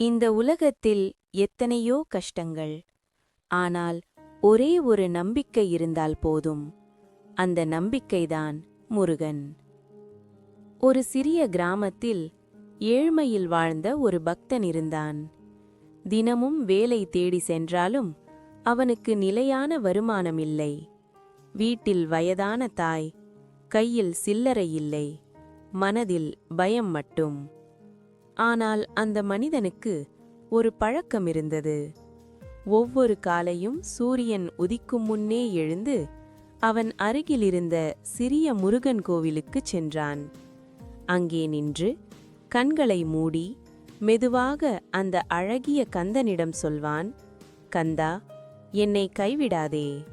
இந்த உலகத்தில் எத்தனையோ கஷ்டங்கள். ஆனால் ஒரே ஒரு நம்பிக்கை இருந்தால் போதும். அந்த நம்பிக்கைதான் முருகன். ஒரு சிறிய கிராமத்தில் ஏழ்மையில் வாழ்ந்த ஒரு பக்தன் இருந்தான். தினமும் வேலை தேடி சென்றாலும் அவனுக்கு நிலையான வருமானம் இல்லை. வீட்டில் வயதான தாய் கையில் சில்லறை இல்லை மனதில் பயம் மட்டும். ஆனால் அந்த மனிதனுக்கு ஒரு பழக்கம் இருந்தது. ஒவ்வொரு காலையும் சூரியன் உதிக்கும் முன்னே எழுந்து அவன் அருகிலிருந்த சிறிய முருகன் கோவிலுக்குச் சென்றான். அங்கே நின்று கண்களை மூடி மெதுவாக அந்த அழகிய கந்தனிடம் சொல்வான் கந்தா என்னை கைவிடாதே.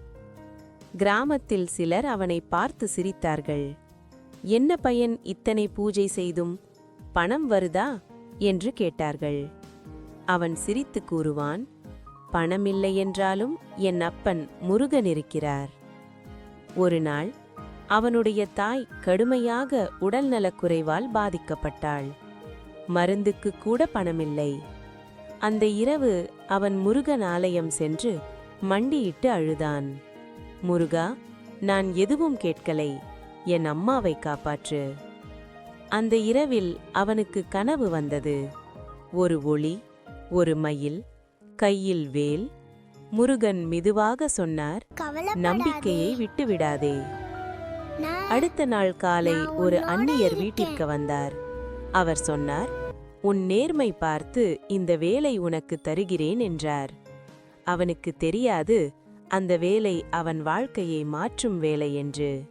கிராமத்தில் சிலர் அவனை பார்த்து சிரித்தார்கள். என்ன பயன் இத்தனை பூஜை செய்தும் பணம் வருதா? என்று கேட்டார்கள். அவன் சிரித்து கூறுவான் பணமில்லை என்றாலும் என் அப்பன் முருகன் இருக்கிறார். ஒரு நாள் அவனுடைய தாய் கடுமையாக உடல்நலக்குறைவால் பாதிக்கப்பட்டாள். மருந்துக்கு கூட பணமில்லை. அந்த இரவு அவன் முருகன் ஆலயம் சென்று மண்டியிட்டு அழுதான். முருகா நான் எதுவும் கேட்கலை. என் அம்மாவை காப்பாற்று. அந்த இரவில் அவனுக்கு கனவு வந்தது. ஒரு ஒளி ஒரு மயில் கையில் வேல் முருகன் மெதுவாக சொன்னார் நம்பிக்கையை விட்டுவிடாதே. அடுத்த நாள் காலை ஒரு அந்நியர் வீட்டிற்கு வந்தார். அவர் சொன்னார் உன் நேர்மை பார்த்து இந்த வேலை உனக்கு தருகிறேன் என்றார். அவனுக்கு தெரியாது அந்த வேலை அவன் வாழ்க்கையை மாற்றும் வேலை என்று.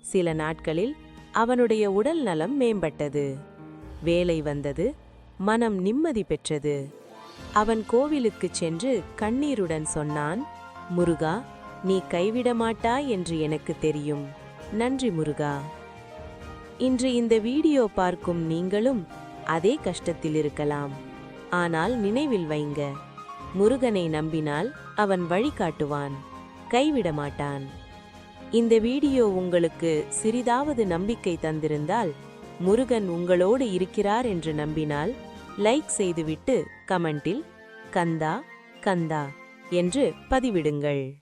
சில நாட்களில் அவனுடைய உடல் நலம் மேம்பட்டது. வேலை வந்தது மனம் நிம்மதி பெற்றது. அவன் கோவிலுக்குச் சென்று கண்ணீருடன் சொன்னான் முருகா நீ கைவிட மாட்டாய் என்று எனக்கு தெரியும். நன்றி முருகா. இன்று இந்த வீடியோ பார்க்கும் நீங்களும் அதே கஷ்டத்தில் இருக்கலாம். ஆனால் நினைவில் வைங்க முருகனை நம்பினால் அவன் வழிகாட்டுவான் கைவிட மாட்டான். இந்த வீடியோ உங்களுக்கு சிறிதாவது நம்பிக்கை தந்திருந்தால் முருகன் உங்களோடு இருக்கிறார் என்று நம்பினால் லைக் செய்துவிட்டு கமெண்டில் கந்தா கந்தா என்று பதிவிடுங்கள்.